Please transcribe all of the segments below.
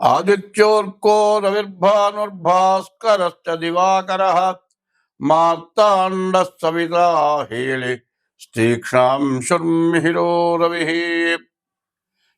ఆదిత్యోర్కో రవిర్భానుర్భాస్కరశ్చ దివాకర మార్తాండ సవితా హేళి స్తీక్షాంశుర్మిహిరో రవిः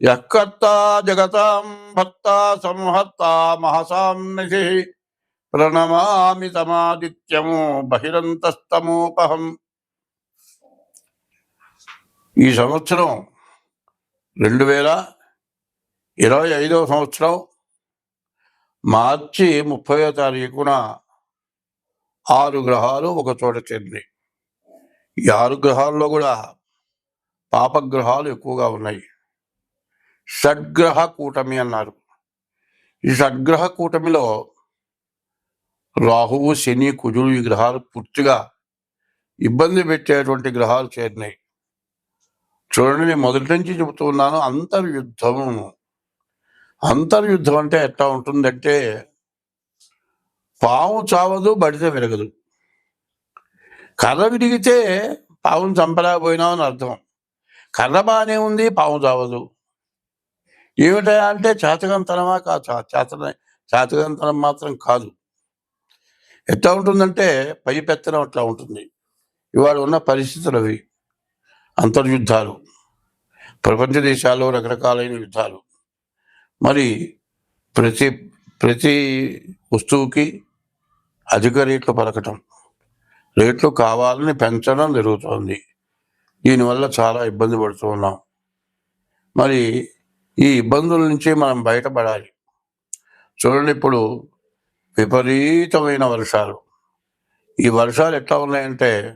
యః జగతాం భర్త సంహర్త మహసాం నిధి ప్రణమామి తమాదిత్యము బహిరంతస్తమోపహం ఈ సంవత్సరం రెండు వేల ఇరవై ఐదవ సంవత్సరం మార్చి ముప్పయో తారీఖున ఆరు గ్రహాలు ఒక చోట చేరినాయి. ఈ ఆరు గ్రహాల్లో కూడా పాపగ్రహాలు ఎక్కువగా ఉన్నాయి. షడ్గ్రహ కూటమి అన్నారు. ఈ షడ్గ్రహ కూటమిలో రాహువు శని కుజుడు ఈ గ్రహాలు పూర్తిగా ఇబ్బంది పెట్టేటువంటి గ్రహాలు చేరినాయి. చూడండి నేను మొదటి నుంచి చెబుతూ ఉన్నాను అంతర్యుద్ధము అంతర్యుద్ధం అంటే ఎట్లా ఉంటుందంటే పాము చావదు బడితే విరగదు. కర్ర విరిగితే పావును చంపలేకపోయినా అని అర్థం. కర్ర బాగానే ఉంది పాము చావదు. ఏమిటా అంటే చేతకంతనమా కాదు చా- చేత చేతకంతనం మాత్రం కాదు. ఎట్లా ఉంటుందంటే పై పెత్తనం అట్లా ఉంటుంది. ఇవాళ ఉన్న పరిస్థితులు అవి అంతర్యుద్ధాలు. ప్రపంచ దేశాల్లో రకరకాలైన యుద్ధాలు. మరి ప్రతి ప్రతి వస్తువుకి అధిక రేట్లు పలకటం. రేట్లు కావాలని పెంచడం జరుగుతోంది. దీనివల్ల చాలా ఇబ్బంది పడుతూ ఉన్నాం. మరి ఈ ఇబ్బందుల నుంచి మనం బయటపడాలి. చూడండి ఇప్పుడు విపరీతమైన వర్షాలు. ఈ వర్షాలు ఎట్లా ఉన్నాయంటే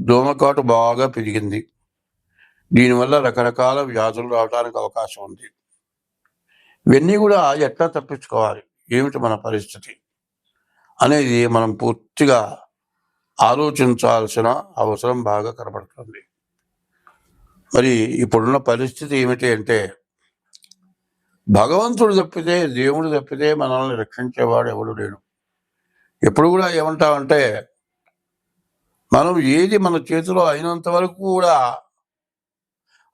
దోమకాటు బాగా పెరిగింది. దీనివల్ల రకరకాల వ్యాధులు రావడానికి అవకాశం ఉంది. ఇవన్నీ కూడా ఎట్లా తప్పించుకోవాలి? ఏమిటి మన పరిస్థితి? అనేది మనం పూర్తిగా ఆలోచించాల్సిన అవసరం బాగా కనబడుతుంది. మరి ఇప్పుడున్న పరిస్థితి ఏమిటి అంటే భగవంతుడు తప్పితే దేవుడు తప్పితే మనల్ని రక్షించేవాడు ఎవడు లేడు. ఎప్పుడు కూడా ఏమంటామంటే మనం ఏది మన చేతిలో అయినంత వరకు కూడా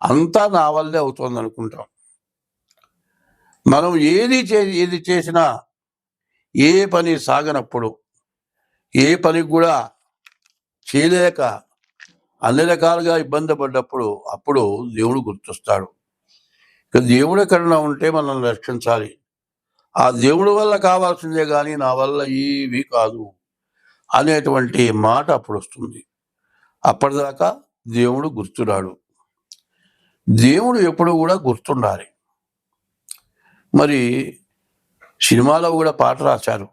అంతా నా వల్లే అవుతుంది అనుకుంటాం మనం ఏది చే ఏది చేసినా ఏ పని సాగనప్పుడు ఏ పని కూడా చేయలేక అన్ని రకాలుగా ఇబ్బంది పడ్డప్పుడు అప్పుడు దేవుడు గుర్తొస్తాడు. ఇక దేవుడు ఎక్కడన్నా ఉంటే మనల్ని రక్షించాలి. ఆ దేవుడి వల్ల కావాల్సిందే కానీ నా వల్ల ఏవి కాదు అనేటువంటి మాట అప్పుడు వస్తుంది. అప్పటిదాకా దేవుడు గుర్తురాడు. దేవుడు ఎప్పుడు కూడా గుర్తుండాలి. మరి సినిమాలో కూడా పాట రాశారు.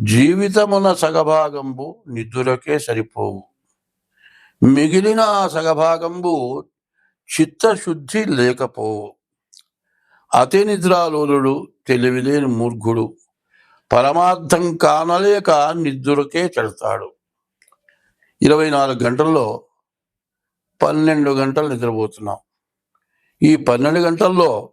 జీవితమున సగభాగంబు నిద్రకే సరిపోవు. మిగిలిన ఆ సగభాగంబు చిత్తశుద్ధి లేకపోవు. అతి నిద్రాలోలుడు తెలివిలేని మూర్ఘుడు. పరమార్థం కానలేక నిద్రకే చెడతాడు ఇరవై నాలుగు గంటల్లో పన్నెండు గంటలు నిద్రపోతున్నాం. ఈ పన్నెండు గంటల్లో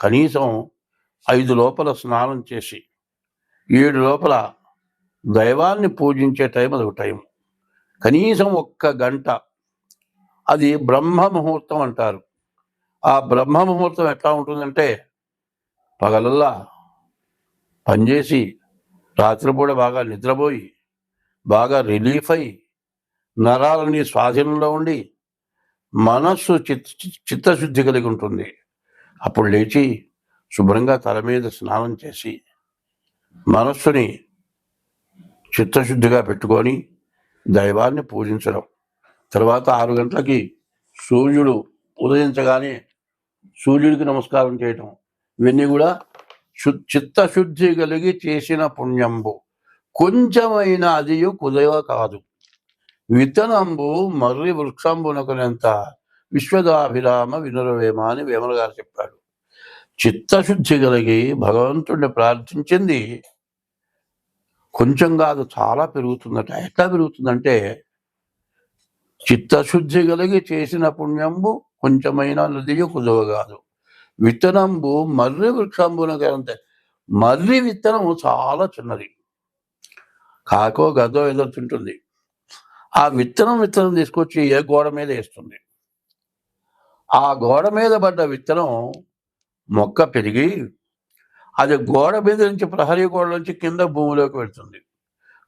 కనీసం ఐదు లోపల స్నానం చేసి ఏడు లోపల దైవాన్ని పూజించే టైం అది ఒక టైం. కనీసం ఒక్క గంట. అది బ్రహ్మ ముహూర్తం అంటారు. ఆ బ్రహ్మ ముహూర్తం ఎట్లా ఉంటుందంటే పగలల్లా పనిచేసి రాత్రిపూట బాగా నిద్రపోయి బాగా రిలీఫ్ అయి నరాలని స్వాధీనంలో ఉండి మనస్సు చిత్ చిత్తశుద్ధి కలిగి ఉంటుంది. అప్పుడు లేచి శుభ్రంగా తల మీద స్నానం చేసి మనస్సుని చిత్తశుద్ధిగా పెట్టుకొని దైవాన్ని పూజించడం. తర్వాత ఆరు గంటలకి సూర్యుడు ఉదయించగానే సూర్యుడికి నమస్కారం చేయటం. ఇవన్నీ కూడా శు చిత్తశుద్ధి కలిగి చేసిన పుణ్యంబు. కొంచెమైన అదియు కుదవ కాదు. విత్తనంబు మర్రి వృక్షంబునకునంత విశ్వదాభిరామ వినురవేమ అని వేమల గారు చెప్పాడు. చిత్తశుద్ధి కలిగి భగవంతుడిని ప్రార్థించింది కొంచెం కాదు చాలా పెరుగుతుందట. ఎట్లా పెరుగుతుందంటే చిత్తశుద్ధి కలిగి చేసిన పుణ్యంబు కొంచెమైన నదియు కుదవ కాదు. విత్తనంబు మర్రి వృక్షంబున అంతే మర్రి విత్తనం చాలా చిన్నది. కాకో గదో ఏదో తింటుంది. ఆ విత్తనం విత్తనం తీసుకొచ్చి ఏ గోడ మీద వేస్తుంది? ఆ గోడ మీద పడ్డ విత్తనం మొక్క పెరిగి అది గోడ మీద నుంచి ప్రహరీ గోడ నుంచి కింద భూమిలోకి వెళ్తుంది.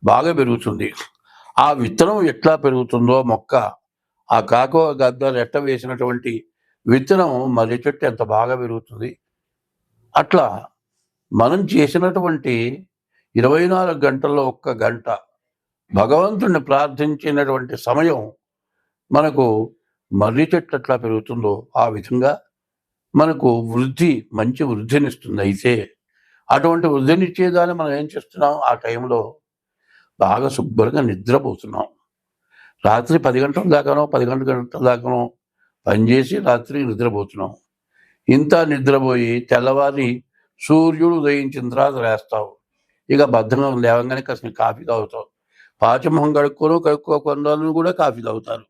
బాగా పెరుగుతుంది. ఆ విత్తనం ఎట్లా పెరుగుతుందో మొక్క ఆ కాకో గద్ద రెట్ట వేసినటువంటి విత్తనం మర్రి చెట్టు ఎంత బాగా పెరుగుతుంది. అట్లా మనం చేసినటువంటి ఇరవై నాలుగు గంటల్లో ఒక్క గంట భగవంతుణ్ణి ప్రార్థించినటువంటి సమయం మనకు మర్రి చెట్టు ఎట్లా పెరుగుతుందో ఆ విధంగా మనకు వృద్ధి మంచి వృద్ధినిస్తుంది. అయితే అటువంటి వృద్ధినిచ్చేదాన్ని మనం ఏం చేస్తున్నాం? ఆ టైంలో బాగా శుభ్రంగా నిద్రపోతున్నాం. రాత్రి పది గంటల దాకానో పది గంటల గంటల దాకానో పనిచేసి రాత్రి నిద్రపోతున్నాం. ఇంత నిద్రపోయి తెల్లవారి సూర్యుడు ఉదయించిన తర్వాత లేస్తావు. ఇక బద్ధంగా లేవగానే కాసిన కాఫీ తాగుతావు. పాచమొహం కడుక్కోను కడుక్కోకుండా కూడా కాఫీ తాగుతారు.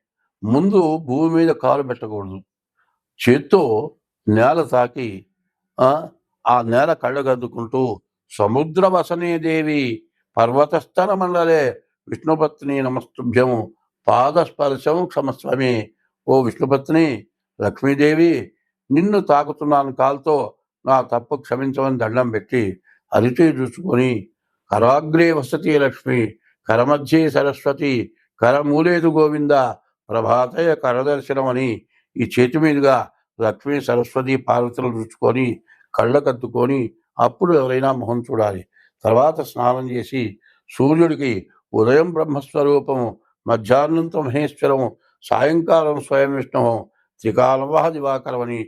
ముందు భూమి మీద కాలు పెట్టకూడదు. చేత్తో నేల తాకి ఆ, నేల కళ్ళగద్దుకుంటూ సముద్ర వసనే దేవి పర్వతస్థల మండలే విష్ణుపత్ని నమస్తుభ్యము పాదస్పర్శం క్షమస్వామి. ఓ విష్ణుపత్ని లక్ష్మీదేవి నిన్ను తాకుతున్నాను కాలుతో నా తప్పు క్షమించమని దండం పెట్టి అరిచి చూసుకొని కరాగ్రే వసతి లక్ష్మి కరమధ్యే సరస్వతి కరమూలేదు గోవింద ప్రభాతయ కరదర్శనం అని ఈ చేతి మీదుగా లక్ష్మీ సరస్వతి పార్వతులు రుచుకొని కళ్ళకద్దుకొని అప్పుడు ఎవరైనా మొహం చూడాలి. తర్వాత స్నానం చేసి సూర్యుడికి ఉదయం బ్రహ్మస్వరూపము మధ్యాహ్నంతో మహేశ్వరము సాయంకాలం స్వయం విష్ణువు త్రికాలవహ దివాకరం అని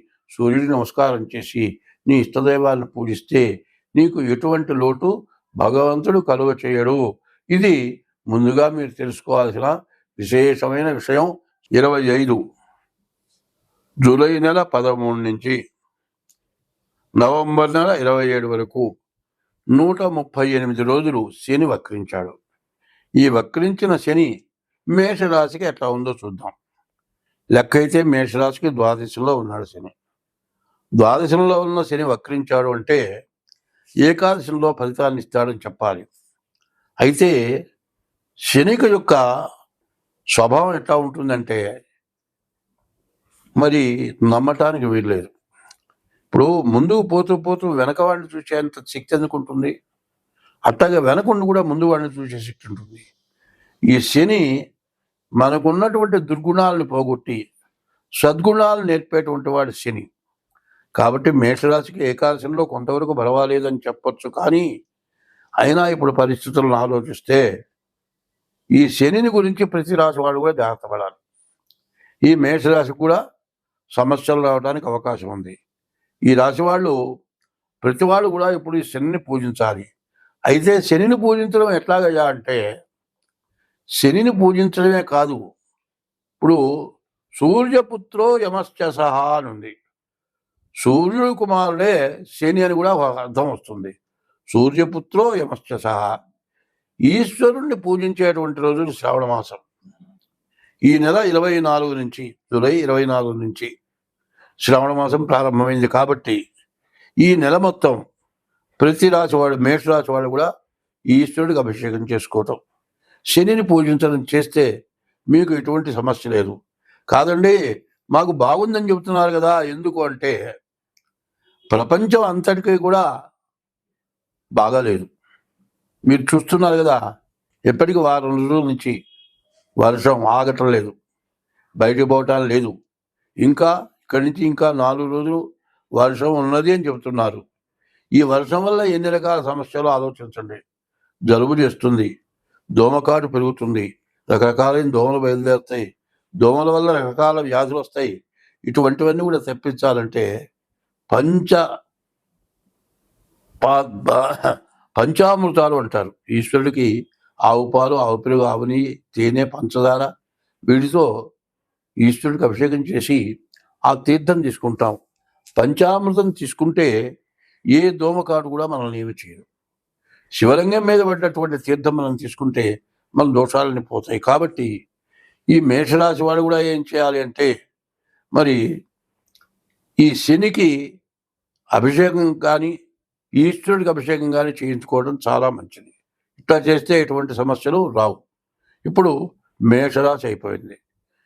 నమస్కారం చేసి నీ ఇష్టదైవాలను పూజిస్తే నీకు ఎటువంటి లోటు భగవంతుడు కలుగ చేయడు ఇది ముందుగా మీరు తెలుసుకోవాల్సిన విశేషమైన విషయం ఇరవై ఐదు జూలై నెల పదమూడు నుంచి నవంబర్ నెల ఇరవై ఏడు వరకు నూట ముప్పై ఎనిమిది రోజులు శని వక్రించాడు. ఈ వక్రించిన శని మేషరాశికి ఎట్లా ఉందో చూద్దాం. లెక్క అయితే మేషరాశికి ద్వాదశంలో ఉన్నాడు శని. ద్వాదశంలో ఉన్న శని వక్రించాడు అంటే ఏకాదశంలో ఫలితాన్ని ఇస్తాడని చెప్పాలి. అయితే శనిక యొక్క స్వభావం ఎట్లా ఉంటుందంటే మరి నమ్మటానికి వీల్లేదు. ఇప్పుడు ముందుకు పోతూ పోతూ వెనక వాడిని చూసేంత శక్తి ఎందుకుంటుంది అట్లాగే వెనకుండి కూడా ముందు వాడిని చూసే శక్తి ఉంటుంది. ఈ శని మనకున్నటువంటి దుర్గుణాలను పోగొట్టి సద్గుణాలు నేర్పేటువంటి వాడు శని. కాబట్టి మేషరాశికి ఏకాదశంలో కొంతవరకు పర్వాలేదని చెప్పొచ్చు. కానీ అయినా ఇప్పుడు పరిస్థితులను ఆలోచిస్తే ఈ శనిని గురించి ప్రతి రాశి వాడు కూడా జాగ్రత్త పడాలి. ఈ మేషరాశి కూడా సమస్యలు రావడానికి అవకాశం ఉంది. ఈ రాశి వాళ్ళు ప్రతి వాళ్ళు కూడా ఇప్పుడు ఈ శనిని పూజించాలి. అయితే శనిని పూజించడం ఎట్లాగయ్యా అంటే శనిని పూజించడమే కాదు. ఇప్పుడు సూర్యపుత్రో యమశ్చ సహా అని ఉంది. సూర్యుడు కుమారుడే శని అని కూడా ఒక అర్థం వస్తుంది. సూర్యపుత్రో యమశ్చ సహా. ఈశ్వరుణ్ణి పూజించేటువంటి రోజులు శ్రావణ మాసం. ఈ నెల ఇరవై నాలుగు నుంచి జూలై ఇరవై నాలుగు నుంచి శ్రావణ మాసం ప్రారంభమైంది కాబట్టి ఈ నెల మొత్తం ప్రతి రాశి వాడు మేషరాశి వాడు కూడా ఈశ్వరుడికి అభిషేకం చేసుకోవటం. శనిని పూజించడం చేస్తే మీకు ఎటువంటి సమస్య లేదు. కాదండి మాకు బాగుందని చెబుతున్నారు కదా ఎందుకు అంటే ప్రపంచం అంతటికీ కూడా బాగాలేదు. మీరు చూస్తున్నారు కదా ఎప్పటికి వారం రోజుల నుంచి వర్షం ఆగటం లేదు బయటకు పోవటం లేదు. ఇంకా ఇక్కడి నుంచి ఇంకా నాలుగు రోజులు వర్షం ఉన్నది అని చెబుతున్నారు. ఈ వర్షం వల్ల ఎన్ని రకాల సమస్యలు ఆలోచించండి. జలుబు చేస్తుంది దోమకాటు పెరుగుతుంది రకరకాలైన దోమలు బయలుదేరుతాయి. దోమల వల్ల రకరకాల వ్యాధులు వస్తాయి. ఇటువంటివన్నీ కూడా తెప్పించాలంటే పంచ పంచామృతాలు అంటారు. ఈశ్వరుడికి ఆవు పాలు ఆవు పెరుగు ఆవుని తేనె పంచదార వీటితో ఈశ్వరుడికి అభిషేకం చేసి ఆ తీర్థం తీసుకుంటాం. పంచామృతం తీసుకుంటే ఏ దోమకాడు కూడా మనల్ని ఏమి చేయదు. శివలింగం మీద పడ్డటువంటి తీర్థం మనం తీసుకుంటే మన దోషాలని పోతాయి. కాబట్టి ఈ మేషరాశి వాడు కూడా ఏం చేయాలి అంటే మరి ఈ శనికి అభిషేకం కానీ ఈశ్వరుడికి అభిషేకం కానీ చేయించుకోవడం చాలా మంచిది. ఇట్లా చేస్తే ఎటువంటి సమస్యలు రావు. ఇప్పుడు మేషరాశి అయిపోయింది.